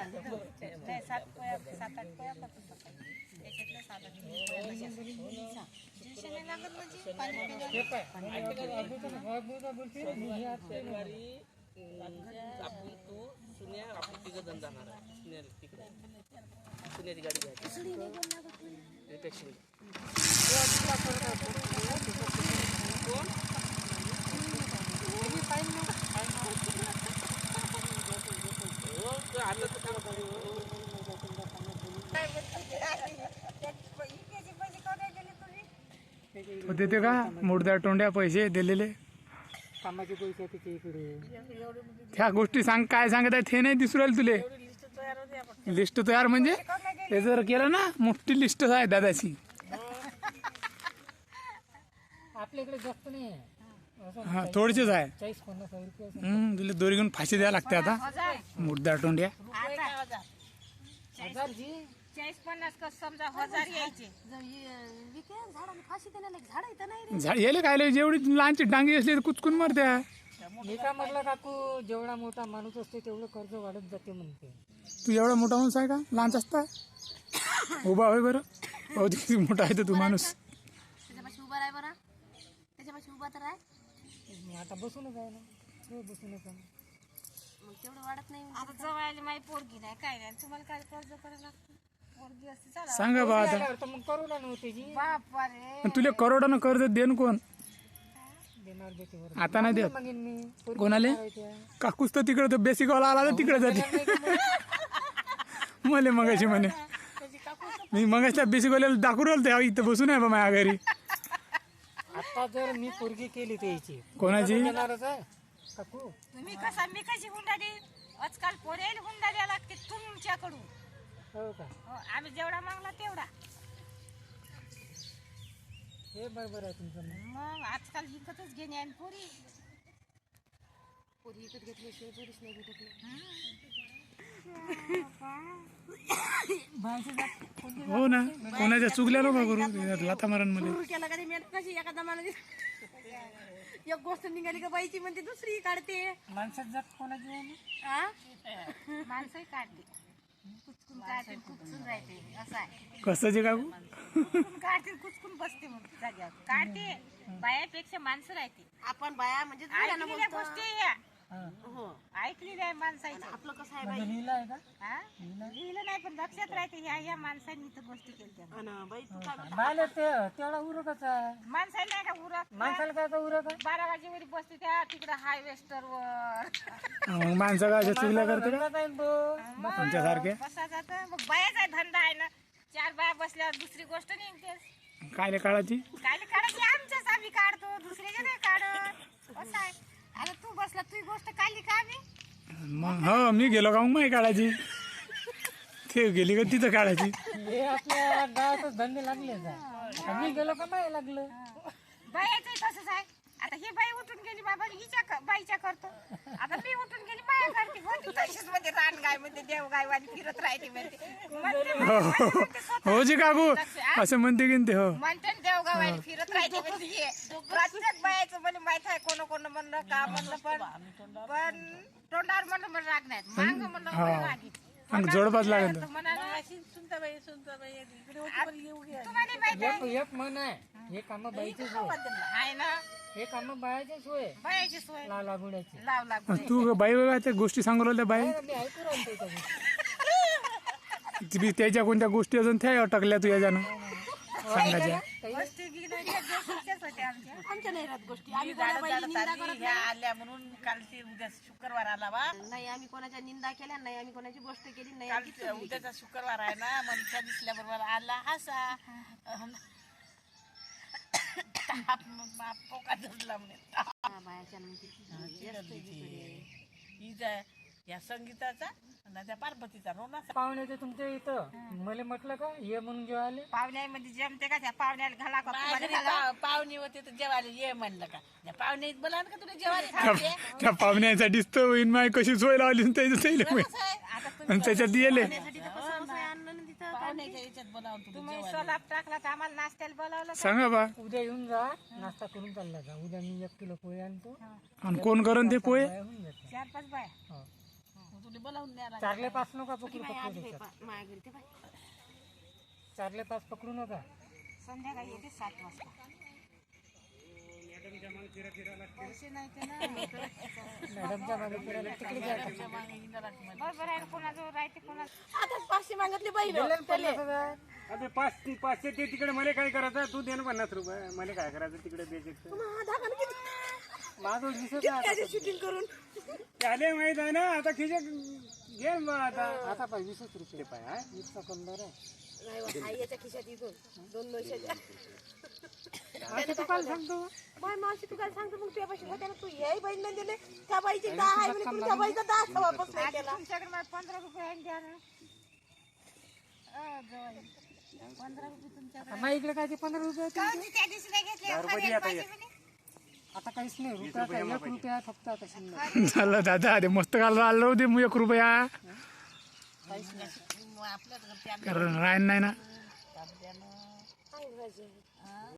नाही सात पोया सात आठ पोया करतो सकाळी याच्यातल्या सात आठ पोया कशा? दिवशी नाही लागत म्हणजे पाणी पिण्याला. आपण तू सुन्या आपण तिघं जण जाणार आहे सुन्याला तिकडे सुन्याची गाडी घ्यायची रिपेक्शन हो तर आता तर काय करू? इकडचे पैसे कोणाला दिले तो देते का? मुडद्या तोंड्या पैसे दिलेले. कामाचे पैसे त्याच्या इकडे. ह्या गोष्टी सांग काय सांगत आहे ते नाही दिसू राहील तुले. लिस्ट तयार म्हणजे? ते जर केलं ना मोठी लिस्ट आहे दादाची. आपल्या इकडे जास्त नाही हा थोडीशीच आहे. चाळीस पन्नास हजार रुपये असं. हम्म, तुला दोरी घेऊन फाशी द्यायला लागते आता. मुडद्या तोंड्या. आता. हजार जी. चाळीस पन्नास कस समजा हजार यायचे. झाड येले काय जेवढी लहानची डांगी असली तर कुचकून मरत्या. मी का म्हटलं काकू जेवढा मोठा माणूस असते तेवढं कर्ज वाढत जाते म्हणते. तू एवढा मोठा माणूस आहे का? लहानच असता उभा होय बरं. हो किती मोठा आहे तर तू माणूस. त्याच्यापाशी उभा राह बरं. त्याच्यापाशी उभा तर आहे मग आता बसूनच आहे ना. हो बसूनच आहे मग तेवढं वाढत नाही. आता जवळ माझी पोरगी नाही काय नाही. तुम्हाला काय कर्ज करायला लागतं? पोरगी असते चला. सांगा बा आता. आल्यावर तर मग करू ना नव्हते जी. बापा रे पण तुला करोडानं कर्ज देन कोण? देणार देते बरं आता नाही देत. मागेन मी. पोरगी कोणाले. काकूच तर तिकडे बेसिक वाला आला तर तिकडे जाते. मले मगाशी म्हणे. मी मगाशी बेसिक वाल्याला दाखवू राहिलो त्या इथं बसून आहे बा माझ्या घरी. आता जर मी पोरगी केली त्याची कोणाची? देणारच आहे? काकू. तुम्ही कसा मी कशी हुंडा देईन? आजकाल पोरेल हुंडा द्यायला लागते तुमच्याकडून. हो का? हो, आम्ही जेवढा मागला तेवढा. हे बरोबर आहे तुमचं मग. मग आजकाल विकतच घेणे आणि पोरी. पोरी विकत घेतल्याशिवाय पोरीच नाही भेटत. हो ना. कोणाच्या चुकल्या नको करू लाता मारणमध्ये सुरू केलं का ते मेट कशी एखादा माणूस एक गोष्ट निघाली का बाईची म्हणते दुसरी काढते. माणसात जात कोणाची आहे ना? हा माणसंही काढते कुचकून काढते कुचकून राहते. असं आहे. कसाचे काकू? कुचकून काढते कुचकून बसते मग जाग्यावर. काढते. बायापेक्षा माणसं राहते. आपण बाया म्हणजे ऐकलेल्या बोलतो. गोष्टी या हा. हो. ऐकलेल्या आहे माणसाच्या आपलं कसं आहे म्हणजे बाई? लिहिलं आहे का? हा? लिहिलं नाही पण लक्षात राहते ह्या ह्या माणसांनी इथं गोष्टी केल्या अन बाई तू काय म्हणते? बायला ते तेवढा उरकच आहे. माणसाला नाही का उरक माणसाला काय का उरक आहे बारा वाजेवर बसते त्या तिकडं हायवेस्टर वर. मग माणसं काय अशा चुकल्या करते का? धंदा आहे ना तो. तुमच्यासारखे? बसा जात? मग बायाचा धंदा आहे ना. चार बाया बसल्यावर दुसरी गोष्ट निघतेच कायले काळाची काय काढायची? आमच्याच आम्ही काढतो दुसऱ्याच्या नाही काढत. असं आहे. आता तू बसला तुझी गोष्ट काढली का आम्ही? मग हो मी गेलो का मग माही काढायची? ते गेली का तिथं काढायची? हे आपल्या गावातच धंदे लागले आता मी गेलो का नाही लागलं? बायाचंही तसंच आहे. आता ही बाई उठून गेली बाबा हिच्या क- बाईच्या करतो आता मी उठून गेली बाया करते कोणती तशीच म्हणजे म्हणते देव फिरत राहते म्हणते. म्हणते हो हो हो. हो जी काकू असं म्हणते की ते हो. म्हणते ना देव फिरत राहते म्हणते हे. प्रत्येक बायाचं मला माहीत आहे कोण कोण म्हणलं का म्हणलं पण पण तोंडावर म्हणलं मला राग नाही. मांग म्हणलं मला राग येते. मग जोडपास लागेल तर म्हणाले, तुम्हाला माहीत एक एक मन आहे. हे काम बाईचे आहे ना. हे काम बायाचे सोय बायाची सोय ला लागुड्याची. लाव लाग तू बाई बघा त्या गोष्टी सांगू राहिल्या बाई. मी ऐकू राहिलो त्याच्या गोष्टी. ती त्याच्या कोणत्या गोष्टी अजून त्या अटकल्या तू याच्यानं सांगायच्या गोष्टी गिनायच्या गोष्टीच्याच होत्या आमच्या. आमच्या नाही राहत गोष्टी. आम्ही कोणा बाईची निंदा करत आल्या म्हणून कालची उद्या शुक्रवार आला बा. नाही. नाही आम्ही कोणाच्या निंदा केल्या नाही आम्ही कोणाची गोष्ट केली नाही आम्ही काल? उद्याचा शुक्रवार आहे ना मनीषा दिसल्याबरोबर आला हसा ताप. हा, हिचा या संगीताचा आणि त्या पार्वतीचा रोनाचा पाहुणे ते तुमच्या इथं मला म्हटलं का ये म्हणून जेव्हा आले पाहुण्यामध्ये जमते का त्या पाहुण्याला घाला का माझ्या घाला? पाहुणे होते तर जेवायला ये म्हणलं का त्या पाहुणे बोला का तुला जेवायला थांबते त्या पाहुण्यासाठीच तर होईन माय कशी सोय लावली आणि त्याचं त्याला होईन. आता तुम्ही त्याच्यात येले कसं आहे अन्न न तिथं पाहुण्याच्या याच्यात बोलावून तुला तुम्ही सोलाप टाकला तर आम्हाला नाश्त्याला बोलावलं? सांगा बा. उद्या येऊन जा नाश्ता करून चालला जा. उद्या मी एक किलो पोहे आणतो. आणि कोण करण ते पोहे? काय होऊन जाते चार पाच बाय. हो. तुला बोलावून न्यायला चारले पाच नका पकडू पकडू ते बाई. चारले पाच पकडू नका. संध्याकाळी येते सात वाजता. आता पाचशे मागितले हजार. अबे पाच पाचशे ते तिकडे मला काय करायचं? तू दे ना पन्नास रुपये. मला काय करायचं तिकडे द्यायचे माझं दिसत नाही. शूटिंग करून आले माहीत आहे ना आता खिचे घे बा आता. आता पाय वीसच रुपये. पाय हा? वीसचा कलर आहे. नाही बा, आई याच्या खिशात इथून. दोन दोनशेच्या आता तू काल सांगतो बाय मावशी तू काय सांगतो मग तुझ्यापाशी होत्या ना? तू याही बहिणीला दिले. त्या बाईचे दहा आहे म्हणजे तुमच्या बाईचा दहा वापस नाही केला. तुमच्याकडे मला पंधरा रुपये आहे द्या ना. अ, जावई. पंधरा रुपये तुमच्याकडे. आम्हा इकडे काय ते पंधरा रुपये आहेत. काहून त्या दिवशी नाही घेतले. खरेल पाहिजे म्हणे. आता काहीच नाही रुपया काय? एक रुपया आहे फक्त आता शिल्लक. झालं दादा ते मस्त काल आलो दे एक रुपया. आपल्याच घरच्या कारण राहीन नाही ना. आहे.